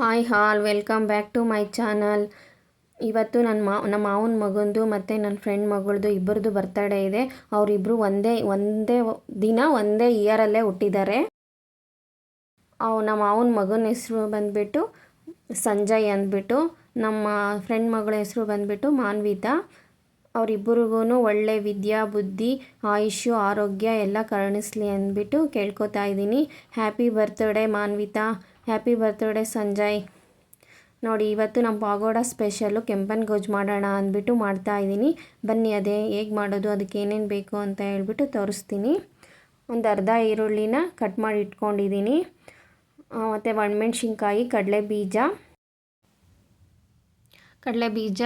Hi all, welcome back to my channel. ಇವತ್ತು ನನ್ನ ಮಾ ನಮ್ಮ ಮಾವನ ಮಗಂದು ಮತ್ತು ನನ್ನ ಫ್ರೆಂಡ್ ಮಗಳದು ಇಬ್ಬರದು ಬರ್ತಡೇ ಇದೆ. ಅವರಿಬ್ಬರು ಒಂದೇ ಒಂದೇ ದಿನ ಒಂದೇ ಇಯರಲ್ಲೇ ಹುಟ್ಟಿದ್ದಾರೆ ಅವು ನಮ್ಮ ಮಾವನ ಮಗನ ಹೆಸರು ಬಂದುಬಿಟ್ಟು ಸಂಜಯ್ ಅಂದ್ಬಿಟ್ಟು, ನಮ್ಮ ಫ್ರೆಂಡ್ ಮಗಳ ಹೆಸರು ಬಂದುಬಿಟ್ಟು ಮಾನ್ವಿತಾ. ಅವರಿಬ್ಬರಿಗೂ ಒಳ್ಳೆ ವಿದ್ಯಾ, ಬುದ್ಧಿ, ಆಯುಷ್ಯು, ಆರೋಗ್ಯ ಎಲ್ಲ ಕರುಣಿಸ್ಲಿ ಅಂದ್ಬಿಟ್ಟು ಕೇಳ್ಕೊತಾ ಇದ್ದೀನಿ. Happy birthday Manvita. Happy birthday Sanjay ನೋಡಿ, ಇವತ್ತು ನಮ್ಮ ಪಾಗೋಡ ಸ್ಪೆಷಲ್ಲು ಕೆಂಪನ್ ಗೊಜ್ಜು ಮಾಡೋಣ ಅಂದ್ಬಿಟ್ಟು ಮಾಡ್ತಾ ಇದ್ದೀನಿ. ಬನ್ನಿ, ಅದೇ ಹೇಗೆ ಮಾಡೋದು, ಅದಕ್ಕೆ ಏನೇನು ಬೇಕು ಅಂತ ಹೇಳ್ಬಿಟ್ಟು ತೋರಿಸ್ತೀನಿ. ಒಂದು ಅರ್ಧ ಈರುಳ್ಳಿನ ಕಟ್ ಮಾಡಿ ಇಟ್ಕೊಂಡಿದ್ದೀನಿ. ಮತ್ತು ಒಣಮೆಣ್ಸಿನ್ಕಾಯಿ, ಕಡಲೆ ಬೀಜ. ಕಡಲೆ ಬೀಜ,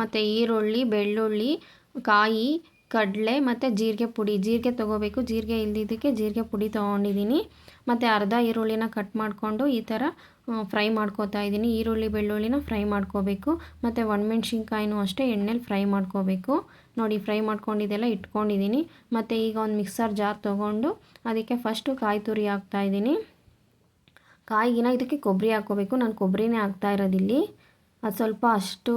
ಮತ್ತು ಈರುಳ್ಳಿ, ಬೆಳ್ಳುಳ್ಳಿ, ಕಾಯಿ ಕಡಲೆ ಮತ್ತು ಜೀರಿಗೆ ಪುಡಿ. ಜೀರಿಗೆ ತೊಗೋಬೇಕು. ಜೀರಿಗೆ ಇಲ್ಲದಿದ್ದಕ್ಕೆ ಜೀರಿಗೆ ಪುಡಿ ತೊಗೊಂಡಿದ್ದೀನಿ. ಮತ್ತು ಅರ್ಧ ಈರುಳ್ಳಿನ ಕಟ್ ಮಾಡಿಕೊಂಡು ಈ ಥರ ಫ್ರೈ ಮಾಡ್ಕೋತಾ ಇದ್ದೀನಿ. ಈರುಳ್ಳಿ, ಬೆಳ್ಳುಳ್ಳಿನ ಫ್ರೈ ಮಾಡ್ಕೋಬೇಕು. ಮತ್ತು ಒಣಮೆಣ್ಸಿನ್ಕಾಯಿನೂ ಅಷ್ಟೇ ಎಣ್ಣೆಲಿ ಫ್ರೈ ಮಾಡ್ಕೋಬೇಕು. ನೋಡಿ ಫ್ರೈ ಮಾಡ್ಕೊಂಡಿದ್ದೆಲ್ಲ ಇಟ್ಕೊಂಡಿದ್ದೀನಿ. ಮತ್ತು ಈಗ ಒಂದು ಮಿಕ್ಸರ್ ಜಾರ್ ತೊಗೊಂಡು ಅದಕ್ಕೆ ಫಸ್ಟು ಕಾಯಿ ತುರಿ ಹಾಕ್ತಾಯಿದ್ದೀನಿ ಕಾಯಿಗಿನ ಇದಕ್ಕೆ ಕೊಬ್ಬರಿ ಹಾಕ್ಕೋಬೇಕು. ನಾನು ಕೊಬ್ಬರಿನೇ ಹಾಕ್ತಾ ಇರೋದಿಲ್ಲಿ. ಅದು ಸ್ವಲ್ಪ ಅಷ್ಟು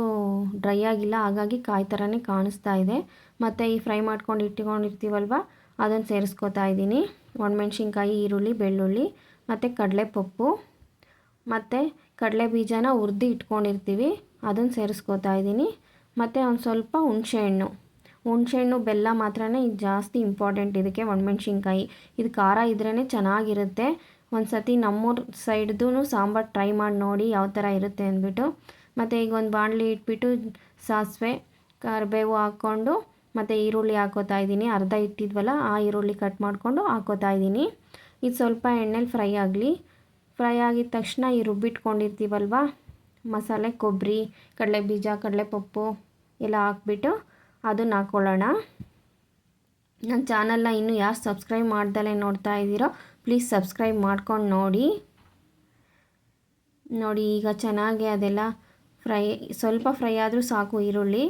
ಡ್ರೈ ಆಗಿಲ್ಲ, ಹಾಗಾಗಿ ಕಾಯಿ ಥರನೇ ಕಾಣಿಸ್ತಾ ಇದೆ. ಮತ್ತು ಈ ಫ್ರೈ ಮಾಡ್ಕೊಂಡು ಇಟ್ಕೊಂಡಿರ್ತೀವಲ್ವ, ಅದನ್ನು ಸೇರಿಸ್ಕೊತಾ ಇದ್ದೀನಿ. ಒಣಮೆಣ್ಸಿನ್ಕಾಯಿ, ಈರುಳ್ಳಿ, ಬೆಳ್ಳುಳ್ಳಿ, ಮತ್ತು ಕಡಲೆಪಪ್ಪು, ಮತ್ತು ಕಡಲೆ ಬೀಜನ ಹುರಿದು ಇಟ್ಕೊಂಡಿರ್ತೀವಿ, ಅದನ್ನು ಸೇರಿಸ್ಕೊತಾ ಇದ್ದೀನಿ. ಮತ್ತು ಒಂದು ಸ್ವಲ್ಪ ಹುಣಸೆಹಣ್ಣು ಹುಣಸೆಹಣ್ಣು ಬೆಲ್ಲ ಮಾತ್ರ ಇದು ಜಾಸ್ತಿ ಇಂಪಾರ್ಟೆಂಟ್ ಇದಕ್ಕೆ ಒಣಮೆಣ್ಸಿನ್ಕಾಯಿ. ಇದು ಖಾರ ಇದ್ರೇ ಚೆನ್ನಾಗಿರುತ್ತೆ. ಒಂದು ಸತಿ ನಮ್ಮೂರ ಸೈಡ್ದು ಸಾಂಬಾರು ಟ್ರೈ ಮಾಡಿ ನೋಡಿ ಯಾವ ಥರ ಇರುತ್ತೆ ಅಂದ್ಬಿಟ್ಟು. ಮತ್ತು ಈಗ ಒಂದು ಬಾಣಲಿ ಇಟ್ಬಿಟ್ಟು ಸಾಸಿವೆ, ಕರಿಬೇವು ಹಾಕ್ಕೊಂಡು ಮತ್ತು ಈರುಳ್ಳಿ ಹಾಕೋತಾ ಇದ್ದೀನಿ. ಅರ್ಧ ಇಟ್ಟಿದ್ವಲ್ಲ, ಆ ಈರುಳ್ಳಿ ಕಟ್ ಮಾಡಿಕೊಂಡು ಹಾಕೋತಾ ಇದ್ದೀನಿ. ಇದು ಸ್ವಲ್ಪ ಎಣ್ಣೆಲಿ ಫ್ರೈ ಆಗಲಿ. ಫ್ರೈ ಆಗಿದ ತಕ್ಷಣ ಈ ರುಬ್ಬಿಟ್ಕೊಂಡಿರ್ತೀವಲ್ವ? ಮಸಾಲೆ ಕೊಬ್ಬರಿ ಕಡಲೆ ಬೀಜ ಕಡಲೆಪಪ್ಪು ಎಲ್ಲ ಹಾಕ್ಬಿಟ್ಟು ಅದನ್ನು ಹಾಕ್ಕೊಳ್ಳೋಣ ನನ್ನ ಚಾನಲ್ನ ಇನ್ನೂ ಯಾರು ಸಬ್ಸ್ಕ್ರೈಬ್ ಮಾಡ್ದಲೇ ನೋಡ್ತಾ ಇದ್ದೀರೋ, ಪ್ಲೀಸ್ ಸಬ್ಸ್ಕ್ರೈಬ್ ಮಾಡ್ಕೊಂಡು ನೋಡಿ. ನೋಡಿ ಈಗ ಚೆನ್ನಾಗಿ ಅದೆಲ್ಲ ಫ್ರೈ, ಸ್ವಲ್ಪ ಫ್ರೈ ಆದರೂ ಸಾಕು ಈರುಳ್ಳಿ.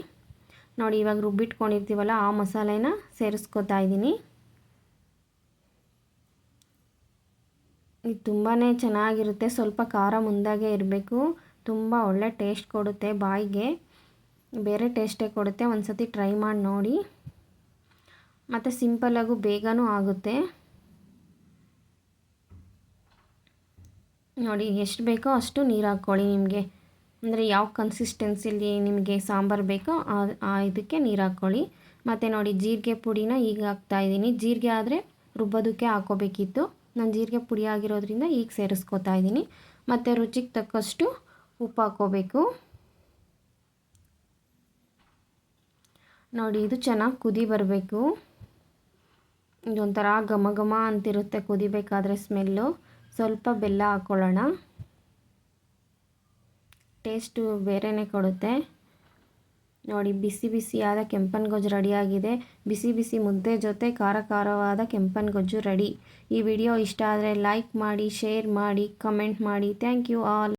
ನೋಡಿ, ಇವಾಗ ರುಬ್ಬಿಟ್ಕೊಂಡಿರ್ತೀವಲ್ಲ, ಆ ಮಸಾಲೆನ ಸೇರಿಸ್ಕೊತಾ ಇದ್ದೀನಿ. ಇದು ತುಂಬಾ ಚೆನ್ನಾಗಿರುತ್ತೆ, ಸ್ವಲ್ಪ ಖಾರ ಮುಂದಾಗೆ ಇರಬೇಕು. ತುಂಬ ಒಳ್ಳೆ ಟೇಸ್ಟ್ ಕೊಡುತ್ತೆ ಬಾಯಿಗೆ. ಬೇರೆ ಟೇಸ್ಟೇ ಕೊಡುತ್ತೆ ಒಂದು ಸತಿ ಟ್ರೈ ಮಾಡಿ ನೋಡಿ. ಮತ್ತು ಸಿಂಪಲ್ಲಾಗೂ ಬೇಗನೂ ಆಗುತ್ತೆ. ನೋಡಿ, ಎಷ್ಟು ಬೇಕೋ ಅಷ್ಟು ನೀರು ಹಾಕ್ಕೊಳ್ಳಿ ನಿಮಗೆ. ಅಂದರೆ ಯಾವ ಕನ್ಸಿಸ್ಟೆನ್ಸಿಲಿ ನಿಮಗೆ ಸಾಂಬಾರು ಬೇಕೋ ಆ ಇದಕ್ಕೆ ನೀರು ಹಾಕ್ಕೊಳ್ಳಿ. ಮತ್ತು ನೋಡಿ ಜೀರಿಗೆ ಪುಡಿನ ಈಗ ಹಾಕ್ತಾಯಿದ್ದೀನಿ ಜೀರಿಗೆ ಆದರೆ ರುಬ್ಬೋದಕ್ಕೆ ಹಾಕೋಬೇಕಿತ್ತು ನಾನು ಜೀರಿಗೆ ಪುಡಿ ಆಗಿರೋದ್ರಿಂದ ಈಗ ಸೇರಿಸ್ಕೋತಾ ಇದ್ದೀನಿ. ಮತ್ತು ರುಚಿಗೆ ತಕ್ಕಷ್ಟು ಉಪ್ಪು ಹಾಕ್ಕೋಬೇಕು. ನೋಡಿ ಇದು ಚೆನ್ನಾಗಿ ಕುದಿ ಬರಬೇಕು. ಇದೊಂಥರ ಘಮ ಘಮ ಅಂತಿರುತ್ತೆ. ಕುದಿಬೇಕಾದ್ರೆ ಸ್ಮೆಲ್ಲು ಸ್ವಲ್ಪ ಬೆಲ್ಲ ಹಾಕ್ಕೊಳ್ಳೋಣ. ಟೇಸ್ಟು ಬೇರೆಯೇ ಕೊಡುತ್ತೆ. ನೋಡಿ, ಬಿಸಿ ಬಿಸಿಯಾದ ಕೆಂಪನ್ ಗೊಜ್ಜು ರೆಡಿಯಾಗಿದೆ. ಬಿಸಿ ಬಿಸಿ ಮುದ್ದೆ ಜೊತೆ ಖಾರ ಖಾರವಾದ ಕೆಂಪನ್ ಗೊಜ್ಜು ರೆಡಿ. ಈ ವಿಡಿಯೋ ಇಷ್ಟ ಆದರೆ ಲೈಕ್ ಮಾಡಿ, ಶೇರ್ ಮಾಡಿ, ಕಮೆಂಟ್ ಮಾಡಿ. Thank you all.